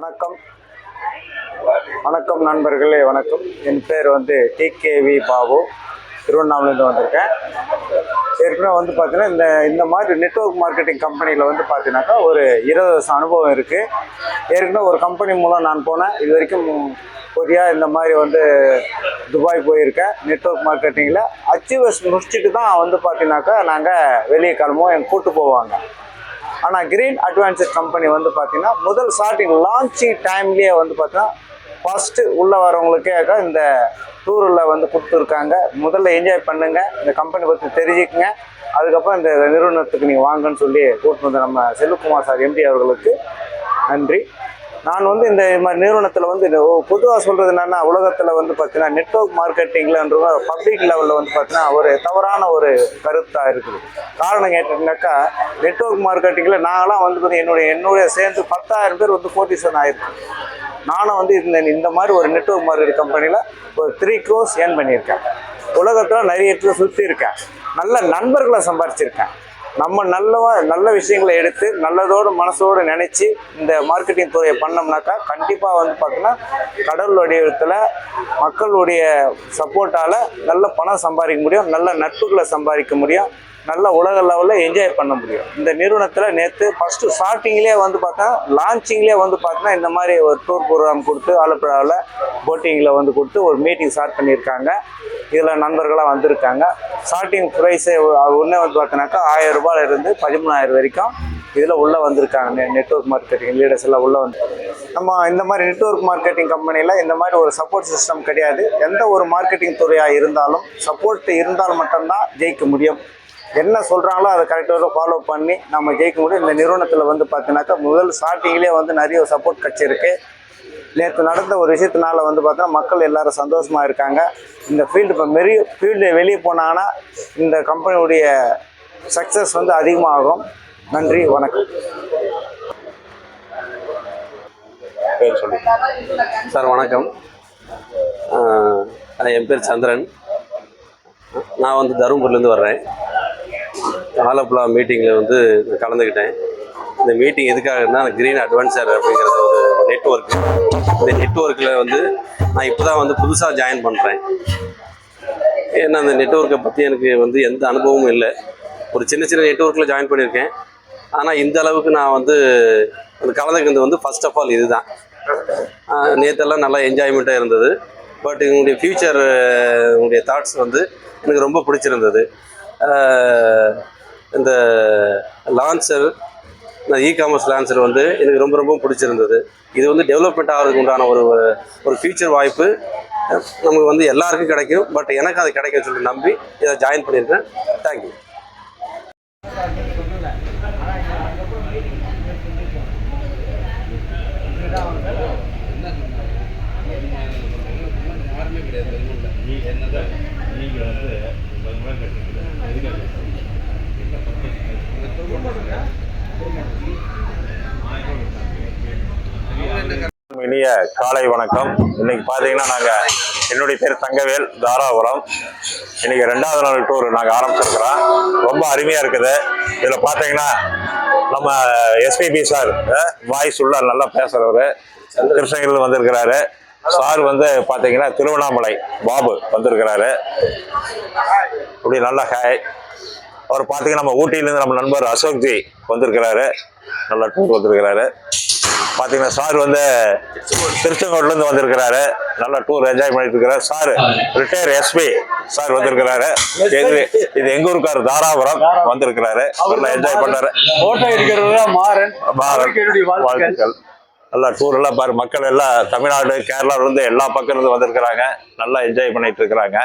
வணக்கம். வணக்கம் நண்பர்களே வணக்கம். என் பேர் வந்து டிகேவி பாபு. திருவண்ணாமலேருந்து வந்திருக்கேன். ஏற்கனவே வந்து பார்த்தீங்கன்னா இந்த இந்த மாதிரி நெட்வொர்க் மார்க்கெட்டிங் கம்பெனியில் வந்து பார்த்தீங்கன்னாக்கா ஒரு இருபது வருஷம் அனுபவம் இருக்குது ஏற்கனவே ஒரு கம்பெனி மூலம் நான் போனேன். இது வரைக்கும் கொரியா இந்த மாதிரி வந்து துபாய் போயிருக்கேன். நெட்வொர்க் மார்க்கெட்டிங்கில் அச்சீவர்ஸ் முடிச்சுட்டு தான் வந்து பார்த்தீங்கன்னாக்கா நாங்கள் வெளியே கிளம்புவோம். எங்கள் கூட்டு போவாங்க. ஆனால் கிரீன் அட்வான்சர் கம்பெனி வந்து பார்த்தீங்கன்னா முதல் ஸ்டார்டிங் லான்ச்சிங் டைம்லேயே வந்து பார்த்தீங்கன்னா ஃபஸ்ட்டு உள்ளே வரவங்களுக்கே இந்த டூரில் வந்து கொடுத்துருக்காங்க. முதல்ல என்ஜாய் பண்ணுங்கள் இந்த கம்பெனி பற்றி தெரிஞ்சுக்குங்க. அதுக்கப்புறம் இந்த நிறுவனத்துக்கு நீங்கள் வாங்கன்னு சொல்லி கூட்டு வந்த நம்ம செல்வகுமார் சார் எம்டி அவர்களுக்கு நன்றி. நான் வந்து இந்த மாதிரி நிறுவனத்தில் வந்து பொதுவாக சொல்கிறது என்னென்னா உலகத்தில் வந்து பார்த்தீங்கன்னா நெட்வொர்க் மார்க்கெட்டிங்லன்ற பப்ளிக் லெவலில் வந்து பார்த்தீங்கன்னா ஒரு தவறான ஒரு கருத்தாக இருக்குது. காரணம் கேட்டிங்கனாக்கா நெட்வொர்க் மார்க்கெட்டிங்கில் நாங்களாம் வந்து பார்த்தீங்கன்னா என்னுடைய என்னுடைய சேர்ந்து பத்தாயிரம் பேர் வந்து கோட்டிசன் ஆயிருக்கோம் நானும் வந்து இந்த இந்த மாதிரி ஒரு நெட்வொர்க் மார்க்கெட் கம்பெனியில் ஒரு த்ரீ க்ரோஸ் ஏர்ன் பண்ணியிருக்கேன். உலகத்தில் நிறைய இடத்துல சுற்றி இருக்கேன். நல்ல நண்பர்களை சம்பாரிச்சிருக்கேன். நம்ம நல்லவா நல்ல விஷயங்களை எடுத்து நல்லதோடு மனசோடு நினச்சி இந்த மார்க்கெட்டிங் துறையை பண்ணோம்னாக்கா கண்டிப்பாக வந்து பார்த்தோன்னா கடல் வடிவத்தில் மக்களுடைய சப்போர்ட்டால் நல்ல பணம் சம்பாதிக்க முடியும் நல்ல நட்புகளை சம்பாதிக்க முடியும். நல்ல உலக லெவலில் என்ஜாய் பண்ண முடியும். இந்த நிறுவனத்தில் நேற்று ஃபஸ்ட்டு ஸ்டார்டிங்லேயே வந்து பார்த்தா லான்ச்சிங்லேயே வந்து பார்த்தீங்கன்னா இந்த மாதிரி ஒரு டூர் ப்ரோக்ராம் கொடுத்து ஆலப்புழாவில் போட்டிங்கில் வந்து கொடுத்து ஒரு மீட்டிங் ஸ்டார்ட் பண்ணியிருக்காங்க. இதில் நண்பர்களாக வந்திருக்காங்க. ஸ்டார்டிங் ப்ரைஸே ஒன்றே வந்து பார்த்தோன்னாக்கா ஆயிரம் ரூபாயிலிருந்து பதிமூணாயிரம் வரைக்கும் இதில் உள்ளே வந்திருக்காங்க. நெட்வொர்க் மார்க்கெட்டிங் லீடர்ஸ் எல்லாம் உள்ளே வந்து. நம்ம இந்த மாதிரி நெட்வொர்க் மார்க்கெட்டிங் கம்பெனியில் இந்த மாதிரி ஒரு சப்போர்ட் சிஸ்டம் கிடையாது. எந்த ஒரு மார்க்கெட்டிங் துறையாக இருந்தாலும் சப்போர்ட் இருந்தால் மட்டும்தான் ஜெயிக்க முடியும். என்ன சொல்கிறாங்களோ அதை கரெக்டாக ஃபாலோ பண்ணி நம்ம ஜெயிக்க முடியும் இந்த நிறுவனத்தில் வந்து பார்த்தீங்கன்னாக்கா முதல் ஸ்டார்டிங்லேயே வந்து நிறைய சப்போர்ட் கிடச்சிருக்கு நேற்று நடந்த ஒரு விஷயத்தினால வந்து பார்த்தோன்னா மக்கள் எல்லாரும் சந்தோஷமாக இருக்காங்க. இந்த ஃபீல்டு இப்போ மெரிய ஃபீல்டு வெளியே போனாங்கன்னா இந்த கம்பெனியுடைய சக்ஸஸ் வந்து அதிகமாகும். நன்றி வணக்கம். பேர் சொல்லி. சார் வணக்கம். என் பேர் சந்திரன். நான் வந்து தருமபுரிலேருந்து வர்றேன். ஆலப்புழா மீட்டிங்கில் வந்து கலந்துக்கிட்டேன். இந்த மீட்டிங் எதுக்காகனா க்ரீன் அட்வான்சர் அப்படிங்கிறது ஒரு நெட்ஒர்க் இந்த நெட்ஒர்க்கில் வந்து நான் இப்போ தான் வந்து புதுசாக ஜாயின் பண்ணுறேன் ஏன்னா அந்த நெட்ஒர்க்கை பற்றி எனக்கு வந்து எந்த அனுபவமும் இல்லை. ஒரு சின்ன சின்ன நெட்ஒர்க்கில் ஜாயின் பண்ணியிருக்கேன். ஆனால் இந்த அளவுக்கு நான் வந்து அந்த கலந்துக்கிறது வந்து ஃபர்ஸ்ட் ஆஃப் ஆல் இதுதான். ஆஹ் நேத்தெல்லாம் நல்லா என்ஜாய்மெண்ட்டாக இருந்தது. பட் உங்களுடைய ஃப்யூச்சர் உங்களுடைய தாட்ஸ் வந்து எனக்கு ரொம்ப பிடிச்சிருந்தது. இந்த லான்சர் இந்த இ காமர்ஸ் லான்சர் வந்து எனக்கு ரொம்ப ரொம்ப பிடிச்சிருந்தது. இது வந்து டெவலப்மெண்ட் ஆகிறதுக்கு உண்டான ஒரு ஒரு ஃபியூச்சர் வாய்ப்பு. நமக்கு வந்து எல்லாருக்கும் கிடைக்கும். பட் எனக்கு அது கிடைக்கும் சொல்லி நம்பி இதை ஜாயின் பண்ணியிருக்கேன். தேங்க்யூ இனிய காலை வணக்கம். இன்னைக்கு பார்த்தீங்கன்னா நாங்கள் என்னுடைய பேர் தங்கவேல் தாராபுரம். இன்னைக்கு ரெண்டாவது நாள் டூர் நாங்கள் ஆரம்பிச்சிருக்கிறோம். ரொம்ப அருமையாக இருக்குது. இதில் பார்த்தீங்கன்னா நம்ம எஸ்பிபி சார் வாய்ஸ் உள்ள நல்லா பேசுகிறவர் கிருஷ்ணகிரியில் வந்திருக்கிறாரு. சார் வந்து பார்த்தீங்கன்னா திருவண்ணாமலை பாபு வந்திருக்கிறாரு. இப்படி நல்லா ஹாய் அவர் பார்த்தீங்கன்னா நம்ம ஊட்டியிலேருந்து நம்ம நண்பர் அசோக்ஜி வந்திருக்கிறாரு. நல்லா டூர் வந்திருக்கிறாரு. பார்த்தீங்கன்னா சார் வந்து திருச்செங்கோட்லேருந்து வந்திருக்கிறாரு. நல்லா டூர் என்ஜாய் பண்ணிட்டு இருக்கிறாரு சார் ரிட்டையர் எஸ்பி சார் வந்திருக்கிறாரு. எங்க இது எங்க ஊருக்காரு தாராபுரம் வந்திருக்கிறாரு. நல்லா என்ஜாய் பண்ணாரு. ஃபோட்டோ எடுக்கிறது மாறன். வாழ்த்துக்கள். நல்லா டூர் எல்லாம் பாரு. மக்கள் எல்லாம் தமிழ்நாடு கேரளால இருந்து எல்லா பக்கம் இருந்து வந்திருக்கிறாங்க. நல்லா என்ஜாய் பண்ணிட்டு இருக்கிறாங்க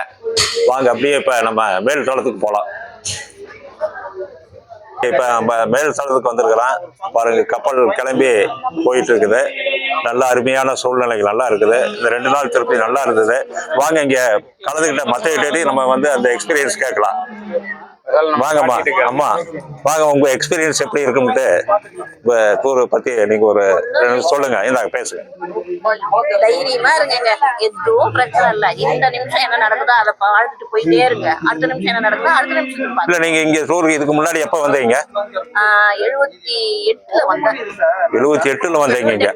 வாங்க அப்படியே இப்ப நம்ம மேல் தளத்துக்கு போலாம். இப்ப நம்ம மேல் தளத்துக்கு வந்திருக்கிறோம். பாருங்க கப்பல் கிளம்பி போயிட்டு இருக்குது நல்ல அருமையான சூழ்நிலைகள் நல்லா இருக்குது. இந்த ரெண்டு நாள் திருப்பி நல்லா இருந்தது. வாங்க இங்க கலந்துக்கிட்ட மற்ற நம்ம வந்து அந்த எக்ஸ்பீரியன்ஸ் கேட்கலாம். வாங்கம்மா. அம்மா வாங்க உங்க எக்ஸ்பீரியன்ஸ் எப்படி இருக்கும்ட்டு டூர் பத்தி நீங்க ஒரு சொல்லுங்க. இந்தாங்க பேசுங்க. தைரியமா இருங்கங்க. எதுவும் பிரச்சனை இல்ல. இந்த நிமிஷம் என்ன நடக்குதோ அதை வாழ்ந்துட்டு போயிட்டே இருங்க. அடுத்த நிமிஷம் என்ன நடக்குதோ அடுத்த நிமிஷம் இல்ல நீங்க இங்க டூருக்கு இதுக்கு முன்னாடி எப்ப வந்தீங்க? எழுபத்தி எட்டுல வந்தேன். எழுபத்தி எட்டுல வந்தீங்க இங்க.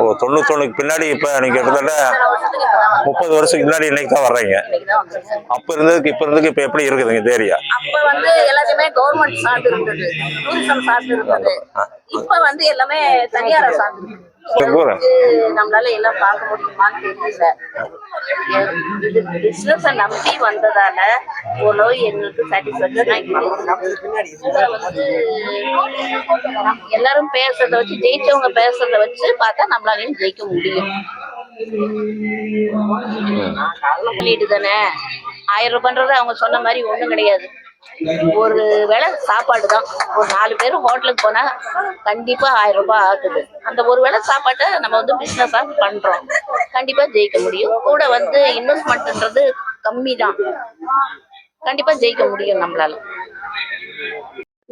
ஓ தொண்ணூத்தொன்னுக்கு பின்னாடி இப்ப நீங்க கிட்டத்தட்ட. முப்பது வருஷத்துக்கு முன்னாடி இன்னைக்கு தான் வர்றீங்க. அப்ப இருந்ததுக்கு இப்ப இருந்ததுக்கு இப்ப எப்படி இருக்குதுங்க இந்த ஏரியா அப்ப வந்து எல்லாத்தையுமே கவர்மெண்ட் சார்ந்து இருந்தது. டூரிசம் சார்ந்து இருந்தது. இப்ப வந்து எல்லாமே தனியார சார்ந்து நம்மளால எல்லாம் பார்க்க முடியுமான்னு தெரியல. பிசினஸ் நம்பி வந்ததால ஓரளவு எங்களுக்கு சாட்டிஸ்பேக்ஷன் எல்லாரும் பேசுறத வச்சு ஜெயிச்சவங்க பேசுறத வச்சு பார்த்தா நம்மளாலையும் ஜெயிக்க முடியும். தானே? ஆயிரம் ரூபான்றது அவங்க சொன்ன மாதிரி ஒன்றும் கிடையாது. ஒரு வேளை சாப்பாடு தான் ஒரு நாலு பேர் ஹோட்டலுக்கு போனா கண்டிப்பா ஆயிரம் ரூபாய் ஆகுது. அந்த ஒரு வேளை சாப்பாட்டை நம்ம வந்து பிசினஸா பண்றோம். கண்டிப்பா ஜெயிக்க முடியும். கூட வந்து இன்வெஸ்ட்மெண்ட்ன்றது கம்மி தான் கண்டிப்பா ஜெயிக்க முடியும் நம்மளால.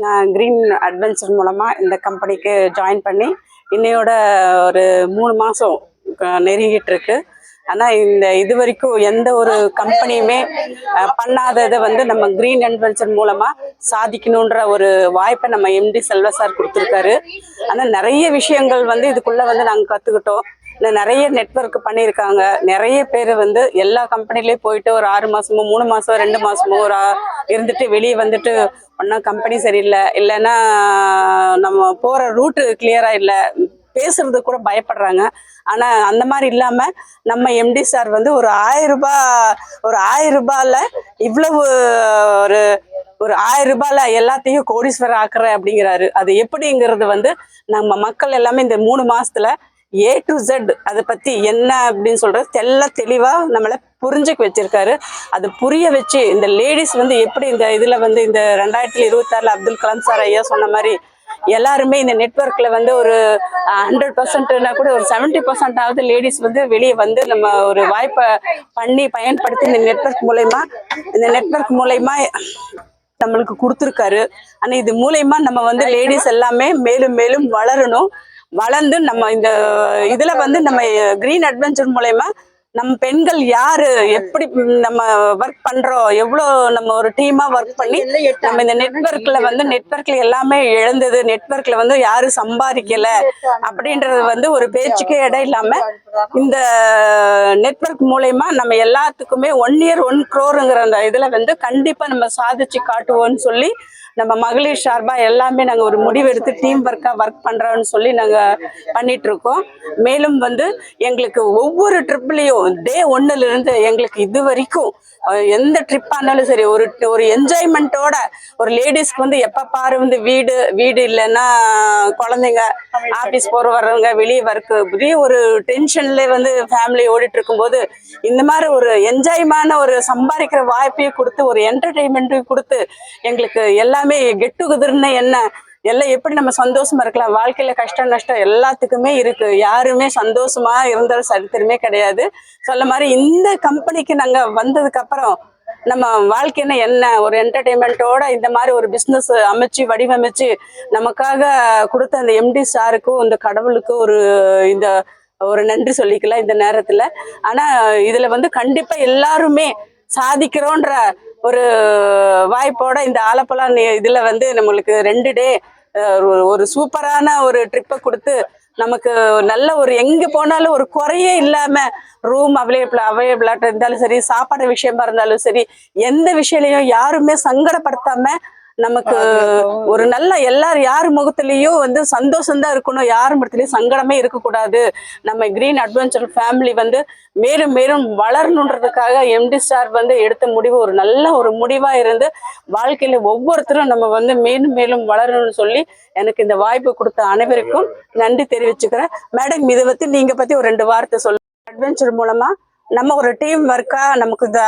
நான் கிரீன் அட்வென்ச்சர் மூலமாக இந்த கம்பெனிக்கு ஜாயின் பண்ணி இன்னையோட ஒரு மூணு மாதம் நெருங்கிட்டு இருக்கு. ஆனால் இந்த இது வரைக்கும் எந்த ஒரு கம்பெனியுமே பண்ணாததை வந்து நம்ம க்ரீன் அட்வென்ச்சர் மூலமாக சாதிக்கணுன்ற ஒரு வாய்ப்பை நம்ம எம்டி செல்வ சார் கொடுத்துருக்காரு. ஆனால் நிறைய விஷயங்கள் வந்து இதுக்குள்ளே வந்து நாங்கள் கற்றுக்கிட்டோம் இன்னும் நிறைய நெட்வொர்க் பண்ணியிருக்காங்க. நிறைய பேர் வந்து எல்லா கம்பெனிலேயும் போயிட்டு ஒரு ஆறு மாசமோ மூணு மாசம் ரெண்டு மாசமோ ஒரு இருந்துட்டு வெளியே வந்துட்டு ஒன்றா கம்பெனி சரியில்லை. இல்லைன்னா நம்ம போகிற ரூட்டு கிளியராக இல்லை. பேசுறது கூட பயப்படுறாங்க. ஆனால் அந்த மாதிரி இல்லாமல் நம்ம எம்டி சார் வந்து ஒரு ஆயிரம் ரூபாய் ஒரு ஆயிரம் ரூபாயில் இவ்வளவு ஒரு ஒரு ஆயிரம் ரூபாயில எல்லாத்தையும் கோடீஸ்வரர் ஆக்குற அப்படிங்கிறாரு. அது எப்படிங்கிறது வந்து நம்ம மக்கள் எல்லாமே இந்த மூணு மாசத்துல ஏ டு ஜெட் அதை பத்தி என்ன அப்படின்னு சொல்றது தெல்ல தெளிவா நம்மளை புரிஞ்சுக்க வச்சிருக்காரு. அது புரிய வச்சு இந்த லேடிஸ் வந்து எப்படி இந்த இதுல வந்து இந்த ரெண்டாயிரத்தி இருபத்தாறுல அப்துல் கலாம் சார் ஐயா சொன்ன மாதிரி எல்லாருமே இந்த நெட்ஒர்க்கில் வந்து ஒரு ஹண்ட்ரட் பர்சன்ட்னா கூட ஒரு செவன்ட்டி பர்சன்ட் ஆகுது லேடிஸ் வந்து வெளியே வந்து நம்ம ஒரு வாய்ப்பை பண்ணி பயன்படுத்தி இந்த நெட்வொர்க் மூலயமா இந்த நெட்வொர்க் மூலயமா நம்மளுக்கு கொடுத்துருக்காரு. ஆனால் இது மூலயமா நம்ம வந்து லேடிஸ் எல்லாமே மேலும் மேலும் வளரணும். வளர்ந்து நம்ம இந்த இதில் வந்து நம்ம க்ரீன் அட்வென்ச்சர் மூலயமா நம்ம பெண்கள் யாரு? எப்படி நம்ம ஒர்க் பண்றோம்? எவ்வளோ நம்ம ஒரு டீமா ஒர்க் பண்ணி நம்ம இந்த நெட்வொர்க்ல வந்து நெட்வொர்க்ல எல்லாமே இழந்தது நெட்வொர்க்ல வந்து யாரும் சம்பாதிக்கல. அப்படின்றது வந்து ஒரு பேச்சுக்கே இடம் இல்லாம இந்த நெட்வொர்க் மூலயமா நம்ம எல்லாத்துக்குமே ஒன் இயர் ஒன் க்ரோருங்கிற அந்த இதுல வந்து கண்டிப்பா நம்ம சாதிச்சு காட்டுவோம்னு சொல்லி நம்ம மகளிர் சார்பாக எல்லாமே நாங்கள் ஒரு முடிவெடுத்து டீம் ஒர்க்காக ஒர்க் பண்ணுறோன்னு சொல்லி நாங்கள் பண்ணிட்டு இருக்கோம் மேலும் வந்து எங்களுக்கு ஒவ்வொரு ட்ரிப்லேயும் டே ஒன்னுலேருந்து எங்களுக்கு இது வரைக்கும் எந்த ட்ரிப் ஆனாலும் சரி ஒரு ஒரு என்ஜாய்மெண்ட்டோட ஒரு லேடிஸ்க்கு வந்து எப்போ பாரு வந்து வீடு வீடு இல்லைன்னா குழந்தைங்க ஆஃபீஸ் போகிற வர்றவங்க வெளியே வர்க்கு பெரிய ஒரு டென்ஷன்ல வந்து ஃபேமிலி ஓடிட்டு இருக்கும்போது இந்த மாதிரி ஒரு என்ஜாய்மான ஒரு சம்பாதிக்கிற வாய்ப்பையும் கொடுத்து ஒரு என்டர்டெயின்மெண்ட்டையும் கொடுத்து எங்களுக்கு எல்லாமே எல்லாமே கெட் டுகெதர்னா என்ன? எல்லாம் எப்படி நம்ம சந்தோஷமா இருக்கலாம்? வாழ்க்கையில கஷ்டம் நஷ்டம் எல்லாத்துக்குமே இருக்கு. யாருமே சந்தோஷமா இருந்தாலும் சரித்திரமே கிடையாது. சொல்ல மாதிரி இந்த கம்பெனிக்கு நாங்க வந்ததுக்கு அப்புறம் நம்ம வாழ்க்கையில என்ன? ஒரு என்டர்டெயின்மெண்ட்டோட இந்த மாதிரி ஒரு பிஸ்னஸ் அமைச்சு வடிவமைச்சு நமக்காக கொடுத்த அந்த எம்டி சாருக்கும் இந்த கடவுளுக்கும் ஒரு இந்த ஒரு நன்றி சொல்லிக்கலாம் இந்த நேரத்துல. ஆனா இதுல வந்து கண்டிப்பா எல்லாருமே சாதிக்கிறோன்ற ஒரு வாய்ப்போட இந்த ஆலப்பழா இதில் இதுல வந்து நம்மளுக்கு ரெண்டு டே ஒரு சூப்பரான ஒரு ட்ரிப்பை கொடுத்து நமக்கு நல்ல ஒரு எங்க போனாலும் ஒரு குறையே இல்லாம ரூம் அவைலபிள் அவைலபிளாக இருந்தாலும் சரி சாப்பாடு விஷயமா இருந்தாலும் சரி எந்த விஷயலையும் யாருமே சங்கடப்படுத்தாம நமக்கு ஒரு நல்ல எல்லார் யார் முகத்திலையும் வந்து சந்தோஷம் தான் இருக்கணும். யார் முகத்திலையும் சங்கடமே இருக்கக்கூடாது. நம்ம கிரீன் அட்வென்ச்சர் ஃபேமிலி வந்து மேலும் மேலும் வளரணுன்றதுக்காக எம்டி சார் வந்து எடுத்த முடிவு ஒரு நல்ல ஒரு முடிவா இருந்து வாழ்க்கையில ஒவ்வொருத்தரும் நம்ம வந்து மேலும் மேலும் வளரணும்னு சொல்லி எனக்கு இந்த வாய்ப்பு கொடுத்த அனைவருக்கும் நன்றி தெரிவிச்சுக்கிறேன். மேடம் இதை பத்தி நீங்க பத்தி ஒரு ரெண்டு வார்த்தை சொல்லுங்க. அட்வென்ச்சர் மூலமா நம்ம ஒரு டீம் ஒர்க்கா நமக்கு இந்த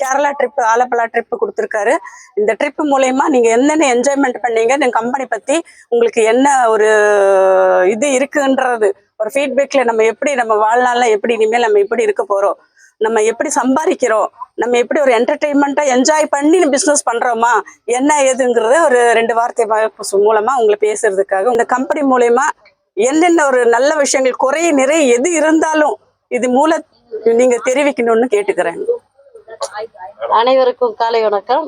கேரளா ட்ரிப் ஆலப்பலா ட்ரிப்பு கொடுத்துருக்காரு. இந்த ட்ரிப் மூலயமா நீங்க என்னென்ன என்ஜாய்மெண்ட் பண்ணீங்க இந்த கம்பெனி பத்தி உங்களுக்கு என்ன ஒரு இது இருக்குன்றது ஒரு ஃபீட்பேக்ல நம்ம எப்படி நம்ம வாழ்நாள்ல எப்படி இனிமேல் நம்ம எப்படி இருக்க போறோம் நம்ம எப்படி சம்பாதிக்கிறோம் நம்ம எப்படி ஒரு என்டர்டெயின்மெண்ட்டா என்ஜாய் பண்ணி பிஸ்னஸ் பண்றோமா என்ன ஏதுங்கிறத ஒரு ரெண்டு வார்த்தை வாய்ப்பு மூலமா உங்களை பேசுறதுக்காக இந்த கம்பெனி மூலயமா என்னென்ன ஒரு நல்ல விஷயங்கள் குறைய நிறை எது இருந்தாலும் இது மூல நீங்க தெரிவிக்கணும்னு கேட்டுக்கிறேன். அனைவருக்கும் காலை வணக்கம்.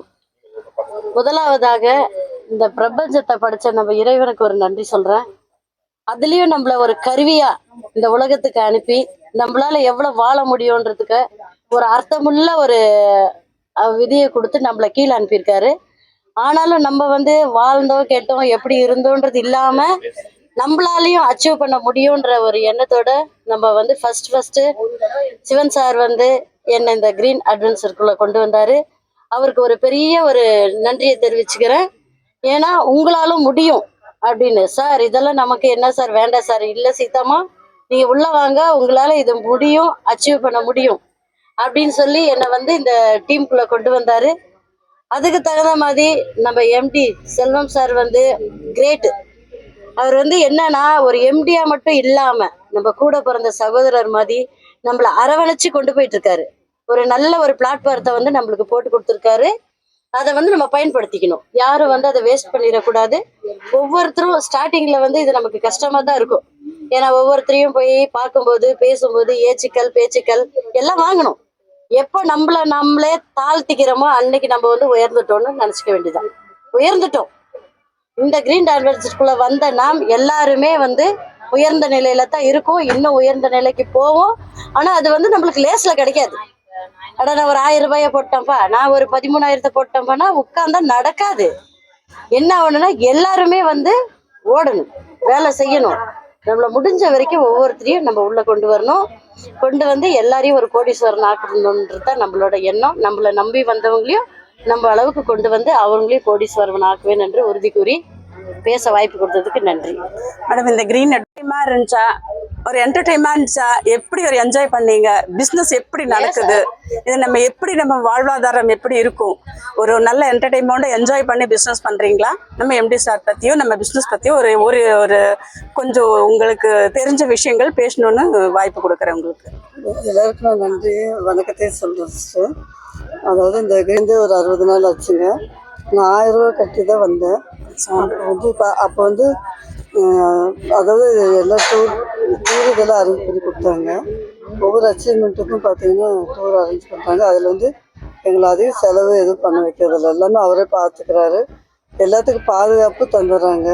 முதலாவதாக இந்த பிரபஞ்சத்தை படிச்ச நம்ம இறைவனுக்கு ஒரு நன்றி சொல்றேன். அதுலயும் நம்மள ஒரு கருவியா இந்த உலகத்துக்கு அனுப்பி நம்மளால எவ்வளவு வாழ முடியுன்றதுக்கு ஒரு அர்த்தமுள்ள ஒரு விதியை கொடுத்து நம்மள கீழே அனுப்பியிருக்காரு. ஆனாலும் நம்ம வந்து வாழ்ந்தோம் கேட்டோம் எப்படி இருந்தோன்றது இல்லாம நம்மளாலையும் அச்சீவ் பண்ண முடியுன்ற ஒரு எண்ணத்தோட நம்ம வந்து ஃபர்ஸ்ட் ஃபர்ஸ்ட் சிவன் சார் வந்து என்னை இந்த கிரீன் அட்வென்ச்சருக்குள்ள கொண்டு வந்தாரு. அவருக்கு ஒரு பெரிய ஒரு நன்றியை தெரிவிச்சுக்கிறேன். ஏன்னா உங்களாலும் முடியும் அப்படின்னு. சார் இதெல்லாம் நமக்கு என்ன சார் வேண்டாம் சார்? இல்லை சீதாமா நீங்க உள்ள வாங்க. உங்களால இது முடியும் அச்சீவ் பண்ண முடியும் அப்படின்னு சொல்லி என்னை வந்து இந்த டீமுக்குள்ள கொண்டு வந்தாரு. அதுக்கு தகுந்த மாதிரி நம்ம எம்டி செல்வம் சார் வந்து கிரேட்டு அவர் வந்து என்னன்னா ஒரு எம்டியா மட்டும் இல்லாம நம்ம கூட பிறந்த சகோதரர் மாதிரி நம்மள அரவணைச்சு கொண்டு போயிட்டு இருக்காரு ஒரு நல்ல ஒரு பிளாட்ஃபாரத்தை வந்து நம்மளுக்கு போட்டு கொடுத்துருக்காரு. அதை வந்து நம்ம பயன்படுத்திக்கணும். யாரும் வந்து அதை வேஸ்ட் பண்ணிடக்கூடாது. ஒவ்வொருத்தரும் ஸ்டார்டிங்ல வந்து இது நமக்கு கஷ்டமா தான் இருக்கும். ஏன்னா ஒவ்வொருத்தரையும் போய் பார்க்கும்போது பேசும்போது ஏச்சுக்கள் பேச்சுக்கள் எல்லாம் வாங்கணும். எப்போ நம்மள நம்மளே தாழ்த்திக்கிறோமோ அன்னைக்கு நம்ம வந்து உயர்ந்துட்டோம்னு நினச்சிக்க வேண்டியதான் உயர்ந்துட்டோம். இந்த கிரீன் டான்வர்ஸ்க்குள்ள வந்த நாம் எல்லாருமே வந்து உயர்ந்த நிலையில தான் இருக்கும். இன்னும் உயர்ந்த நிலைக்கு போவோம். ஆனால் அது வந்து நம்மளுக்கு லேஸில் கிடைக்காது. அட நான் ஒரு ஆயிரம் ரூபாய போட்டேன்ப்பா. நான் ஒரு பதிமூணாயிரத்தை போட்டேன்ப்பானா உட்காந்தா நடக்காது. என்ன ஆகணும்னா எல்லாருமே வந்து ஓடணும். வேலை செய்யணும். நம்மள முடிஞ்ச வரைக்கும் ஒவ்வொருத்தரையும் நம்ம உள்ள கொண்டு வரணும். கொண்டு வந்து எல்லாரையும் ஒரு கோடீஸ்வரன் ஆக்கணுன்றது தான் நம்மளோட எண்ணம். நம்மளை நம்பி வந்தவங்களையும் நம்ம அளவுக்கு கொண்டு வந்து அவங்களையும் கோடீஸ்வரன் ஆக்குவேன் என்று உறுதி கூறி பேச வாய்ப்பு கொடுத்ததுக்கு நன்றி. மேடம் இந்த கிரீன் என்டர்டைன்மெண்ட் இருந்துச்சா? ஒரு என்டர்டைன்மெண்ட் இருந்துச்சா? எப்படி ஒரு என்ஜாய் பண்ணீங்க? பிஸ்னஸ் எப்படி நடக்குது? இது நம்ம எப்படி நம்ம வாழ்வாதாரம் எப்படி இருக்கும்? ஒரு நல்ல என்டர்டைன்மெண்ட்டை என்ஜாய் பண்ணி பிஸ்னஸ் பண்றீங்களா? நம்ம எம்டி சார் பத்தியும் நம்ம பிஸ்னஸ் பத்தியும் ஒரு ஒரு ஒரு கொஞ்சம் உங்களுக்கு தெரிஞ்ச விஷயங்கள் பேசணும்னு வாய்ப்பு கொடுக்குறேன் உங்களுக்கு. எல்லாருக்கும் நான் நன்றி. வணக்கத்தையும் சொல்கிறேன் சிஸ்டர் அதாவது இந்த இருந்து ஒரு அறுபது நாள் ஆச்சுங்க. நான் ஆயிரம் ரூபா கட்டி தான் வந்தேன். அப்போ வந்து இப்போ அப்போ வந்து அதாவது எல்லா டூர் டூர் இதெல்லாம் அரேஞ்ச் பண்ணி கொடுத்தாங்க. ஒவ்வொரு அச்சீவ்மெண்ட்டுக்கும் பார்த்தீங்கன்னா டூர் அரேஞ்ச் பண்ணுறாங்க அதில் வந்து எங்களை அதிக செலவு எதுவும் பண்ண வைக்கிறதில்ல. எல்லாமே அவரே பார்த்துக்கிறாரு எல்லாத்துக்கும் பாதுகாப்பு தந்துடுறாங்க.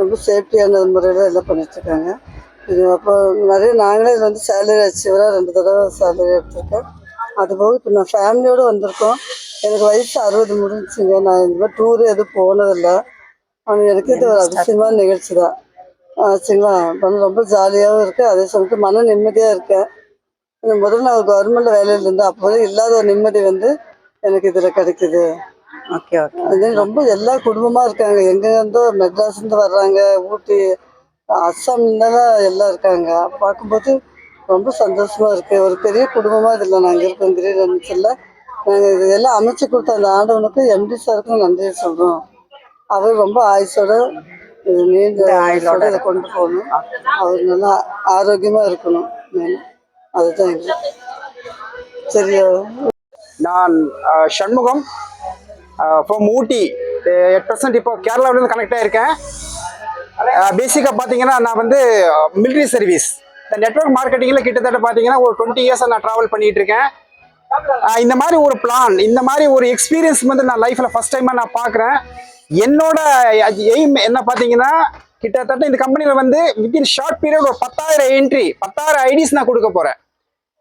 ரொம்ப சேஃப்டியான முறையில் எல்லாம் பண்ணிட்டுருக்காங்க. இது அப்போ நிறைய நாங்களே இதில் வந்து சேலரி அச்சீவராக ரெண்டு தடவை சேலரி எடுத்திருக்கேன். அதுபோக இப்போ நான் ஃபேமிலியோடு வந்திருக்கோம். எனக்கு வயசு அறுபது முடிஞ்சுங்க நான் இந்த மாதிரி டூரு எதுவும் போனதில்லை. எனக்கு இது ஒரு அதிசயமான நிகழ்ச்சி தான் ஆச்சுங்களா ரொம்ப ரொம்ப ஜாலியாகவும் இருக்குது அதே சமயத்தில் மன நிம்மதியாக இருக்கேன் முதல்ல நான் கவர்மெண்ட் வேலையில் இருந்தேன் அப்போது இல்லாத ஒரு நிம்மதி வந்து எனக்கு இதில் கிடைக்குது. ஓகே ஓகே அது ரொம்ப எல்லா குடும்பமாக இருக்காங்க. எங்கேருந்தோ மெட்ராஸ்லேருந்து வர்றாங்க. ஊட்டி அஸ்ஸாம்லாம் எல்லாம் இருக்காங்க. பார்க்கும்போது ரொம்ப சந்தோஷமா இருக்கு. ஒரு பெரிய குடும்பமாக இதில் நாங்கள் இருக்கோம். கிரீடன்ஸில் நாங்கள் இது எல்லாம் அமைச்சு கொடுத்த அந்த ஆண்டவனுக்கும் எம்டி சாருக்கும் நன்றி சொல்கிறோம் அவர் ரொம்ப ஆயுசோட நீண்ட ஆயுளோட. இதை கொண்டு போகணும். அவர் நல்லா ஆரோக்கியமாக இருக்கணும். மெயின் அதுதான் எங்களுக்கு சரியா நான் Shanmugam. From Ooty at present இப்போ கேரளாவிலேருந்து கனெக்ட் ஆகிருக்கேன் பேசிக்காக பார்த்தீங்கன்னா நான் வந்து மிலிட்ரி சர்வீஸ் இந்த நெட்ஒர்க் மார்க்கெட்டிங்கில் கிட்டத்தட்ட பார்த்தீங்கன்னா ஒரு டுவெண்ட்டி இயர்ஸாக நான் ட்ராவல் பண்ணிகிட்டு இருக்கேன். இந்த மாதிரி ஒரு பிளான் இந்த மாதிரி ஒரு எக்ஸ்பீரியன்ஸ் வந்து நான் லைஃப்பில் ஃபஸ்ட் டைமாக நான் பார்க்குறேன். என்னோட எய்ம் என்ன பார்த்தீங்கன்னா கிட்டத்தட்ட இந்த கம்பெனியில் வந்து வித்தின் ஷார்ட் பீரியட் ஒரு பத்தாயிரம் என்ட்ரி பத்தாயிரம் ஐடிஸ் நான் கொடுக்க போகிறேன்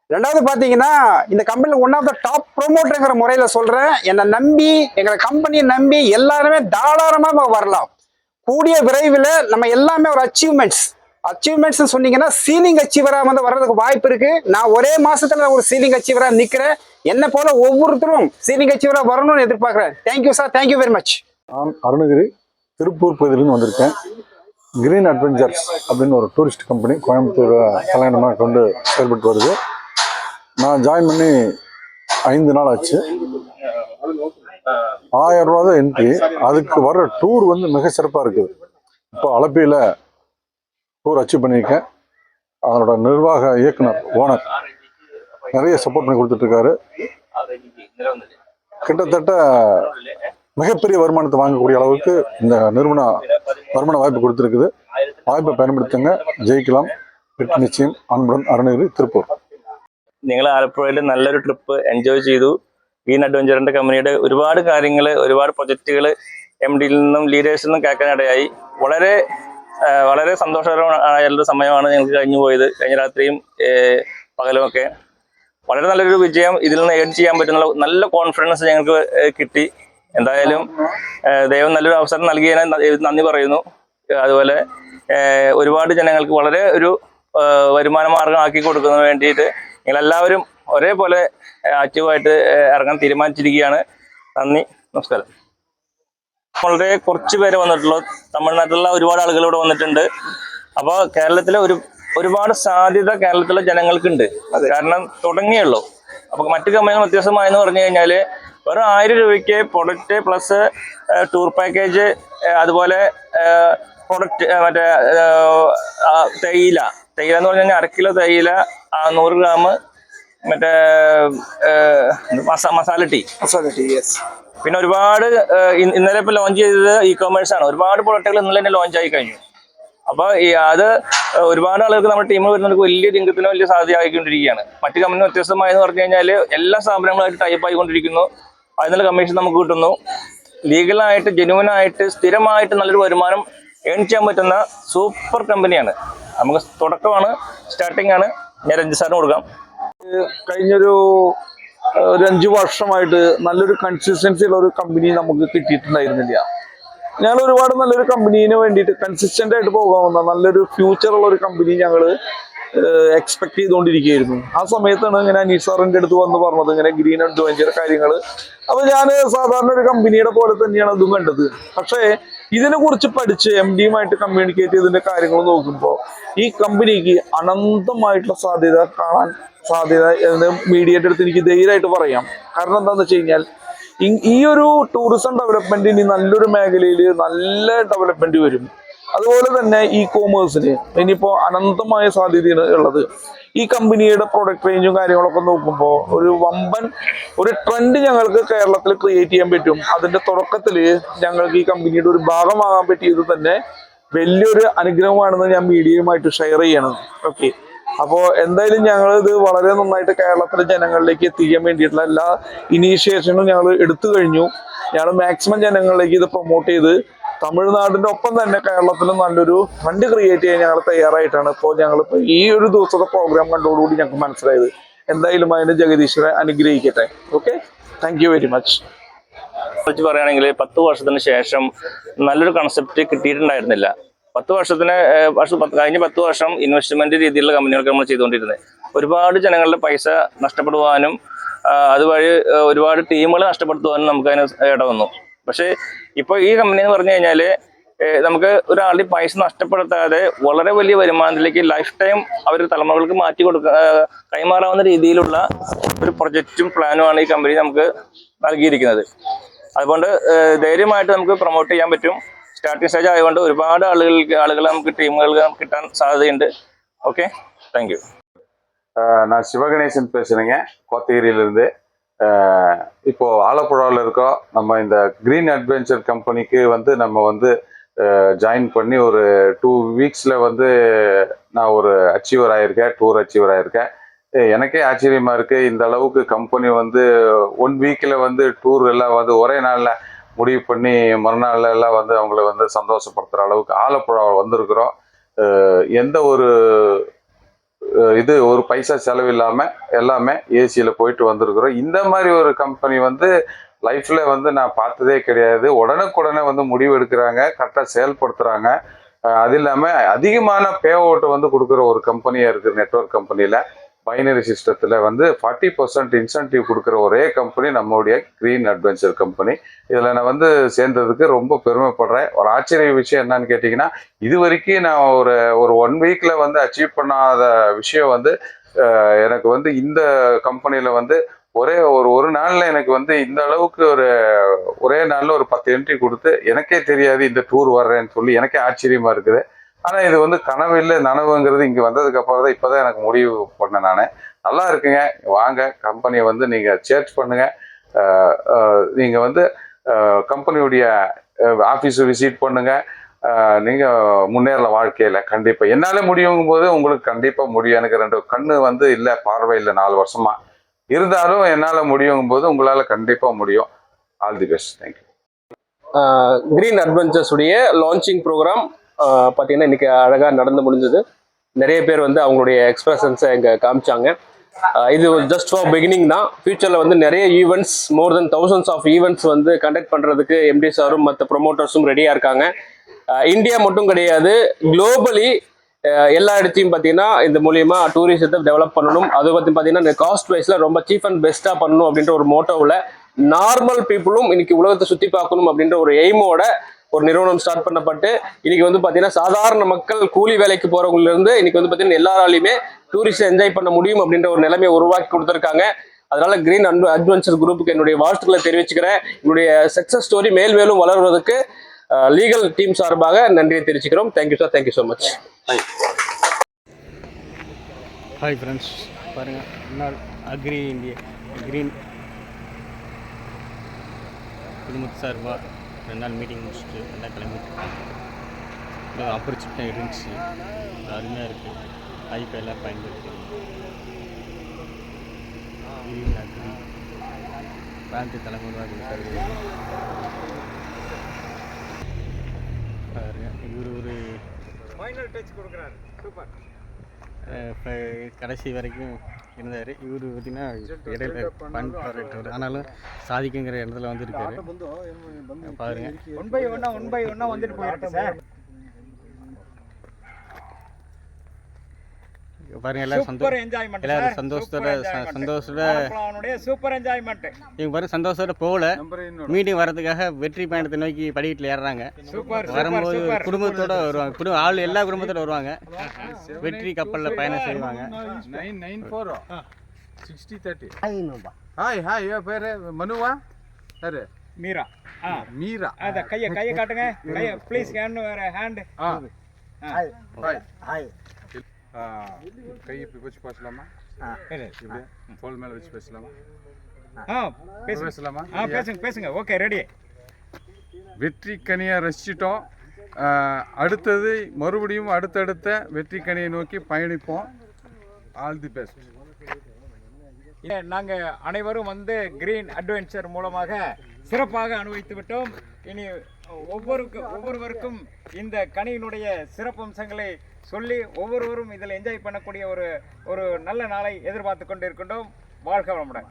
ரெண்டாவது பார்த்தீங்கன்னா இந்த கம்பெனியில் ஒன் ஆஃப் த டாப் ப்ரொமோட்டருங்கிற முறையில் சொல்கிறேன் என்னை நம்பி எங்களை கம்பெனியை நம்பி எல்லாருமே தாராளமாக வரலாம். கூடிய விரைவில் நம்ம எல்லாமே ஒரு அச்சீவ்மெண்ட்ஸ் அச்சீவ்மெண்ட்ஸ் சொன்னீங்கன்னா சீலிங் அச்சீவராக வந்து வர்றதுக்கு வாய்ப்பு இருக்கு. நான் ஒரே மாசத்துல ஒரு சீலிங் அச்சீவராக நிற்கிறேன் என்ன போல ஒவ்வொருத்தரும் சீலிங் அச்சீவராக வரணும்னு எதிர்பார்க்குறேன். Thank you sir thank you very much நான் அருணகிரி திருப்பூர் பகுதியிலேருந்து வந்திருக்கேன். கிரீன் அட்வென்ச்சர்ஸ் அப்படின்னு ஒரு டூரிஸ்ட் கம்பெனி கோயம்புத்தூர் தலைநகரமாக கொண்டு செயல்பட்டு வருது. நான் ஜாயின் பண்ணி ஐந்து நாள் ஆச்சு. ஆயிரம் ரூபா தான் என்ட்ரி அதுக்கு வர்ற டூர் வந்து மிக சிறப்பாக இருக்குது. இப்போ அலப்பியில் டூர் அச்சீவ் பண்ணியிருக்கேன். அதனோட நிர்வாக இயக்குனர் ஓனர் நிறைய சப்போர்ட் பண்ணி கொடுத்துட்ருக்காரு. கிட்டத்தட்ட மிகப்பெரிய வருமானத்தை வாங்கக்கூடிய அளவுக்கு இந்த நிறுவனம் வருமான வாய்ப்பு கொடுத்துருக்குது. வாய்ப்பை பயன்படுத்துங்க. ஜெயிக்கலாம். വെട്ടി നിശ്ചയം അൻപുറം അറുനൂറ് തൃപ്പൂർ നിങ്ങൾ ആലപ്പുഴയിൽ നല്ലൊരു ട്രിപ്പ് എൻജോയ് ചെയ്തു. ഗ്രീൻ അഡ്വഞ്ചറിൻ്റെ കമ്പനിയുടെ ഒരുപാട് കാര്യങ്ങൾ ഒരുപാട് പ്രൊജക്റ്റുകൾ എം ഡിയിൽ നിന്നും ലീഡേഴ്സിൽ നിന്നും കേൾക്കാനിടയായി. വളരെ വളരെ സന്തോഷകരമായ ഒരു സമയമാണ് ഞങ്ങൾക്ക് കഴിഞ്ഞു പോയത്. കഴിഞ്ഞ രാത്രിയും പകലുമൊക്കെ. വളരെ നല്ലൊരു വിജയം ഇതിൽ നിന്ന് ഏഡ് ചെയ്യാൻ പറ്റുന്ന നല്ല കോൺഫിഡൻസ് ഞങ്ങൾക്ക് കിട്ടി. എന്തായാലും ദൈവം നല്ലൊരു അവസരം നൽകിയതിന് നന്ദി പറയുന്നു. അതുപോലെ ഒരുപാട് ജനങ്ങൾക്ക് വളരെ ഒരു വരുമാന വരുമാന മാർഗമാക്കി കൊടുക്കുന്നതിന് വേണ്ടിയിട്ട് നിങ്ങളെല്ലാവരും ഒരേപോലെ ആക്റ്റീവായിട്ട് ഇറങ്ങാൻ തീരുമാനിച്ചിരിക്കുകയാണ്. നന്ദി നമസ്കാരം. വളരെ കുറച്ച് പേര് വന്നിട്ടുള്ളൂ തമിഴ്നാട്ടിലുള്ള ഒരുപാട് ആളുകൾ ഇവിടെ വന്നിട്ടുണ്ട്. അപ്പോൾ കേരളത്തിലെ ഒരു ഒരുപാട് സാധ്യത കേരളത്തിലെ ജനങ്ങൾക്കുണ്ട്. കാരണം തുടങ്ങിയുള്ളൂ അപ്പൊ മറ്റു കമ്പനികൾ വ്യത്യാസമായെന്ന് പറഞ്ഞു കഴിഞ്ഞാൽ വെറും ആയിരം രൂപയ്ക്ക് പ്രൊഡക്റ്റ് പ്ലസ് ടൂർ പാക്കേജ് അതുപോലെ പ്രൊഡക്റ്റ് മറ്റേ തേയില. തേയില എന്ന് പറഞ്ഞാൽ കഴിഞ്ഞാൽ അര കിലോ തേയില നൂറ് ഗ്രാം മറ്റേ മസാല ടീ. മസാല ടീ പിന്നെ ഒരുപാട് ഇന്നലെ ഇപ്പൊ ലോഞ്ച് ചെയ്തത് ഇ കൊമേഴ്സ് ആണ്. ഒരുപാട് പ്രൊഡക്റ്റുകൾ ഇന്നലെ തന്നെ ലോഞ്ച് ആയി കഴിഞ്ഞു. അപ്പൊ ഈ അത് ഒരുപാട് ആളുകൾക്ക് നമ്മുടെ ടീമിൽ വരുന്നവർക്ക് വലിയ രംഗത്തിന് വലിയ സാധ്യത ആയിക്കൊണ്ടിരിക്കുകയാണ്. മറ്റു കമ്പനി വ്യത്യസ്തമായെന്ന് പറഞ്ഞു കഴിഞ്ഞാൽ എല്ലാ സ്ഥാപനങ്ങളായിട്ട് ടൈപ്പ് ആയിക്കൊണ്ടിരിക്കുന്നു. അതിനുള്ള കമ്മീഷൻ നമുക്ക് കിട്ടുന്നു. ലീഗലായിട്ട് ജെനുവനായിട്ട് സ്ഥിരമായിട്ട് നല്ലൊരു വരുമാനം ഏൺ ചെയ്യാൻ പറ്റുന്ന സൂപ്പർ കമ്പനിയാണ് നമുക്ക് തുടക്കമാണ് സ്റ്റാർട്ടിംഗ് ആണ്. ഞാൻ രഞ്ജി സാറിന് കൊടുക്കാം. കഴിഞ്ഞൊരു ഒരു അഞ്ച് വർഷമായിട്ട് നല്ലൊരു കൺസിസ്റ്റൻസി ഉള്ള ഒരു കമ്പനി നമുക്ക് കിട്ടിയിട്ടുണ്ടായിരുന്നില്ല. ഞങ്ങൾ ഒരുപാട് നല്ലൊരു കമ്പനീന് വേണ്ടിയിട്ട് കൺസിസ്റ്റന്റ് ആയിട്ട് പോകാവുന്ന നല്ലൊരു ഫ്യൂച്ചർ ഉള്ള ഒരു കമ്പനി ഞങ്ങൾ എക്സ്പെക്ട് ചെയ്തുകൊണ്ടിരിക്കുകയായിരുന്നു. ആ സമയത്താണ് ഇങ്ങനെ അനീഷ് സാറിന്റെ അടുത്ത് വന്ന് പറഞ്ഞത് ഇങ്ങനെ ഗ്രീൻ അഡ്വഞ്ചർ കാര്യങ്ങൾ അപ്പോൾ ഞാൻ സാധാരണ ഒരു കമ്പനിയുടെ പോലെ തന്നെയാണ് അതും കണ്ടത്. പക്ഷേ ഇതിനെക്കുറിച്ച് പഠിച്ച് എം ഡിയുമായിട്ട് കമ്മ്യൂണിക്കേറ്റ് ചെയ്തതിന്റെ കാര്യങ്ങൾ നോക്കുമ്പോൾ ഈ കമ്പനിക്ക് അനന്തമായിട്ടുള്ള സാധ്യത കാണാൻ സാധ്യത എന്ന് മീഡിയയുടെ അടുത്ത് എനിക്ക് ധൈര്യമായിട്ട് പറയാം. കാരണം എന്താണെന്ന് വെച്ച് കഴിഞ്ഞാൽ ഈ- ഒരു ടൂറിസം ഡെവലപ്മെന്റിന് നല്ലൊരു മേഖലയിൽ നല്ല ഡെവലപ്മെന്റ് വരും. അതുപോലെ തന്നെ ഇ കോമേഴ്സിന് ഇനിയിപ്പോ അനന്തമായ സാധ്യതയാണ് ഉള്ളത്. ഈ കമ്പനിയുടെ പ്രൊഡക്റ്റ് റേഞ്ചും കാര്യങ്ങളൊക്കെ നോക്കുമ്പോൾ ഒരു വമ്പൻ ഒരു ട്രെൻഡ് ഞങ്ങൾക്ക് കേരളത്തിൽ ക്രിയേറ്റ് ചെയ്യാൻ പറ്റും. അതിന്റെ തുടക്കത്തിൽ ഞങ്ങൾക്ക് ഈ കമ്പനിയുടെ ഒരു ഭാഗമാകാൻ പറ്റിയത് തന്നെ വലിയൊരു അനുഗ്രഹമാണെന്ന് ഞാൻ മീഡിയയുമായിട്ട് ഷെയർ ചെയ്യണം. ഓക്കെ അപ്പോൾ എന്തായാലും ഞങ്ങൾ ഇത് വളരെ നന്നായിട്ട് കേരളത്തിലെ ജനങ്ങളിലേക്ക് എത്തിക്കാൻ വേണ്ടിയിട്ടുള്ള എല്ലാ ഇനീഷ്യേഷനും ഞങ്ങൾ എടുത്തു കഴിഞ്ഞു. ഞങ്ങൾ മാക്സിമം ജനങ്ങളിലേക്ക് ഇത് പ്രൊമോട്ട് ചെയ്ത് തമിഴ്നാടിന്റെ ഒപ്പം തന്നെ കേരളത്തിലും നല്ലൊരു ഫണ്ട് ക്രിയേറ്റ് ചെയ്യാൻ ഞങ്ങൾ തയ്യാറായിട്ടാണ് ഇപ്പോൾ ഞങ്ങൾ ഈ ഒരു ദിവസത്തെ പ്രോഗ്രാം കണ്ടോടുകൂടി ഞങ്ങൾക്ക് മനസ്സിലായത്. എന്തായാലും അതിന് ജഗദീശ്വരെ അനുഗ്രഹിക്കട്ടെ. ഓക്കെ താങ്ക് വെരി മച്ച് വെച്ച് പറയുകയാണെങ്കിൽ പത്ത് വർഷത്തിന് ശേഷം നല്ലൊരു കൺസെപ്റ്റ് കിട്ടിയിട്ടുണ്ടായിരുന്നില്ല. പത്ത് വർഷത്തിന് വർഷം കഴിഞ്ഞ പത്ത് വർഷം ഇൻവെസ്റ്റ്മെന്റ് രീതിയിലുള്ള കമ്പനികൾക്ക് നമ്മൾ ചെയ്തുകൊണ്ടിരുന്നത് ഒരുപാട് ജനങ്ങളുടെ പൈസ നഷ്ടപ്പെടുവാനും അതുവഴി ഒരുപാട് ടീമുകൾ നഷ്ടപ്പെടുത്തുവാനും നമുക്ക് അതിന് ഇടവന്നു പക്ഷേ ഇപ്പോൾ ഈ കമ്പനി എന്ന് പറഞ്ഞു കഴിഞ്ഞാൽ നമുക്ക് ഒരാളുടെ പൈസ നഷ്ടപ്പെടുത്താതെ വളരെ വലിയ വരുമാനത്തിലേക്ക് ലൈഫ് ടൈം അവർ തലമുറകൾക്ക് മാറ്റി കൊടുക്ക കൈമാറാവുന്ന രീതിയിലുള്ള ഒരു പ്രൊജക്റ്റും പ്ലാനുമാണ് ഈ കമ്പനി നമുക്ക് നൽകിയിരിക്കുന്നത്. അതുകൊണ്ട് ധൈര്യമായിട്ട് നമുക്ക് പ്രൊമോട്ട് ചെയ്യാൻ പറ്റും. സ്റ്റാർട്ടിംഗ് സ്റ്റേജ് ആയതുകൊണ്ട് ഒരുപാട് ആളുകൾക്ക് ആളുകൾ നമുക്ക് ടീമുകൾ കിട്ടാൻ സാധ്യതയുണ്ട് ഓക്കെ താങ്ക് യു ஆஹ் நான் சிவகணேசன் பேசுறேங்க கோத்தகிரியிலிருந்து ஆஹ் இப்போ ஆலப்புழாவில் இருக்கோம் நம்ம இந்த கிரீன் அட்வென்ச்சர் கம்பெனிக்கு வந்து நம்ம வந்து ஜாயின் பண்ணி ஒரு டூ வீக்ஸில் வந்து நான் ஒரு அச்சீவர் ஆயிருக்கேன் டூர் அச்சீவர் ஆயிருக்கேன் ஏ, எனக்கே ஆச்சரியமா இருக்கு இந்த அளவுக்கு கம்பெனி வந்து ஒன் வீக்கில் வந்து டூர் எல்லாம் வந்து ஒரே நாளில் முடிவு பண்ணி மறுநாள்ல எல்லாம் வந்து அவங்கள வந்து சந்தோஷப்படுத்துகிற அளவுக்கு ஆலப்புழா வந்திருக்கிறோம். எந்த ஒரு இது ஒரு பைசா செலவு இல்லாமல் எல்லாமே ஏசியில் போயிட்டு வந்திருக்கிறோம். இந்த மாதிரி ஒரு கம்பெனி வந்து லைஃப்பில் வந்து நான் பார்த்ததே கிடையாது. உடனுக்குடனே வந்து முடிவு எடுக்கிறாங்க கரெக்டாக செயல்படுத்துகிறாங்க அது இல்லாமல் அதிகமான பே அவுட்டை வந்து கொடுக்குற ஒரு கம்பெனியாக இருக்குது நெட்வொர்க் கம்பெனியில் பைனரி சிஸ்டத்தில் வந்து ஃபார்ட்டி பர்சன்ட் இன்சென்டிவ் கொடுக்குற ஒரே கம்பெனி நம்மளுடைய க்ரீன் அட்வென்ச்சர் கம்பெனி இதில் நான் வந்து சேர்ந்ததுக்கு ரொம்ப பெருமைப்படுறேன். ஒரு ஆச்சரிய விஷயம் என்னன்னு கேட்டிங்கன்னா இது வரைக்கும் நான் ஒரு ஒரு ஒன் வீக்கில் வந்து அச்சீவ் பண்ணாத விஷயம் வந்து எனக்கு வந்து இந்த கம்பெனியில் வந்து ஒரே ஒரு ஒரு நாளில் எனக்கு வந்து இந்த அளவுக்கு ஒரு ஒரே நாளில் ஒரு பத்து என்ட்ரி கொடுத்து எனக்கே தெரியாது இந்த டூர் வர்றேன்னு சொல்லி எனக்கே ஆச்சரியமாக இருக்குது. ஆனால் இது வந்து கனவு இல்லை நனவுங்கிறது இங்கே வந்ததுக்கு அப்புறம் தான் இப்போ தான் எனக்கு முடிவு பண்ணேன் நான். நல்லா இருக்குங்க. வாங்க கம்பெனியை வந்து நீங்கள் சேர்ச் பண்ணுங்கள் நீங்கள் வந்து கம்பெனியுடைய ஆஃபீஸு விசிட் பண்ணுங்கள் நீங்கள் முன்னேறல வாழ்க்கையில் கண்டிப்பாக என்னால் முடியுங்கும் போது உங்களுக்கு கண்டிப்பாக முடியும். எனக்கு ரெண்டு கண்ணு வந்து இல்லை பார்வை இல்லை நாலு வருஷமாக இருந்தாலும் என்னால் முடியுங்கும் போது உங்களால் கண்டிப்பாக முடியும். All the best thank you green adventures உடைய லான்ச்சிங் ப்ரோக்ராம் பார்த்தீங்கன்னா இன்னைக்கு அழகாக நடந்து முடிஞ்சது. நிறைய பேர் வந்து அவங்களுடைய எக்ஸ்பிரஷன்ஸை இங்கே காமிச்சாங்க. இது ஜஸ்ட் ஃபார் பிகினிங் தான். ஃபியூச்சரில் வந்து நிறைய events more than thousands of events வந்து கண்டக்ட் பண்ணுறதுக்கு எம்டி சாரும் மற்ற ப்ரொமோட்டர்ஸும் ரெடியாக இருக்காங்க. இந்தியா மட்டும் கிடையாது குளோபலி எல்லா இடத்தையும் பார்த்தீங்கன்னா இந்த மூலியமா டூரிசத்தை டெவலப் பண்ணணும். அது பற்றி பார்த்தீங்கன்னா இந்த காஸ்ட் வைஸில் ரொம்ப சீப் அண்ட் பெஸ்ட்டாக பண்ணணும் அப்படின்ற ஒரு மோட்டோவில் நார்மல் பீப்புளும் இன்னைக்கு உலகத்தை சுற்றி பார்க்கணும் அப்படின்ற ஒரு எய்மோட ஒரு நிறுவனம் ஸ்டார்ட் பண்ணப்பட்டு இன்னைக்கு வந்து பார்த்தீங்கன்னா சாதாரண மக்கள் கூலி வேலைக்கு போறவங்கல இருந்து இன்னைக்கு வந்து பார்த்தீங்கன்னா எல்லாராலையுமே டூரிஸ்ட் என்ஜாய் பண்ண முடியும் அப்படின்ற ஒரு நிலைமையை உருவாக்கி கொடுத்துருக்காங்க. அதனால கிரீன் அட்வ அட்வென்ச்சர் குரூப்புக்கு என்னுடைய வாழ்த்துக்களை தெரிவிச்சுக்கிறேன். என்னுடைய சக்ஸஸ் ஸ்டோரி மேல் மேலும் வளர்வதற்கு லீகல் டீம் சார்பாக நன்றியை தெரிவிச்சுக்கிறோம். Thank you sir thank you so much hi friends பாருங்கள் முன்னாள் அக்ரி இந்தியா கிரீன் குடும்பத்து சார்பாக ரெண்டு நாள் மீட்டிங் முடிச்சுட்டு எல்லாம் கிளம்பிட்டு ஆப்பர்ச்சுனிட்டி இருந்துச்சு. அருமையாக இருக்குது வாய்ப்பை எல்லாம் பயன்படுத்தி. பிராந்தி தலைமுறை கொடுத்தாரு இவர் ஒரு அஹ் இப்ப கடைசி வரைக்கும் இருந்தார். இவர் பார்த்தீங்கன்னா இடையில பண்ணுறாரு ஆனாலும் சாதிக்குங்கிற இடத்துல வந்திருக்காரு. பாருங்க. ஒன் பை ஒன்னா ஒன் பை ஒன்னா வந்துட்டு போயிருக்கு சார் பாருங்க எல்லாரும் சூப்பர் என்ஜாய்மெண்ட் எல்லாரும் சந்தோஷத்தோட சந்தோஷத்தோட அவனுடைய சூப்பர் என்ஜாய்மெண்ட் இவங்க பாருங்க சந்தோஷத்தோட போகல. மீட்டிங் வரதுக்காக வெற்றி பயணத்தை நோக்கி படிக்கட்டில் ஏறுறாங்க. சூப்பர் வரும்போது குடும்பத்தோட வருவாங்க. குடும்ப ஆள் எல்லா குடும்பத்தோட வருவாங்க. வெற்றி கப்பலில் பயணம் செய்வாங்க. Nine sixty thirty hi hi பேர்? மனுவா? சரி மீரா. மீரா. அத கைய கைய காட்டுங்க. கைய ப்ளீஸ் ஹேண்ட் வேற ஹேண்ட் ஆ. ஹாய் ஹாய் கை இப்படி வச்சு பேசலாமா? இப்படி தோல் மேல வச்சு பேசலாமா? ஆ பேசலாமா? ஆ பேசுங்க பேசுங்க. Okay ready. வெற்றி கனியை ரசிச்சிட்டோம். அடுத்தது மறுபடியும் அடுத்தடுத்த வெற்றி கனியை நோக்கி பயணிப்போம். ஆல் தி பெஸ்ட் நாங்க அனைவரும் வந்து கிரீன் அட்வென்ச்சர் மூலமாக சிறப்பாக அனுபவித்து விட்டோம். இனி ஒவ்வொருக்கு ஒவ்வொருவருக்கும் இந்த கனியினுடைய சிறப்பம்சங்களை சொல்லி ஒவ்வொருவரும் இதில் என்ஜாய் பண்ணக்கூடிய ஒரு ஒரு நல்ல நாளை எதிர்பார்த்து கொண்டு இருக்கின்றோம் வாழ்க வளமுடன்.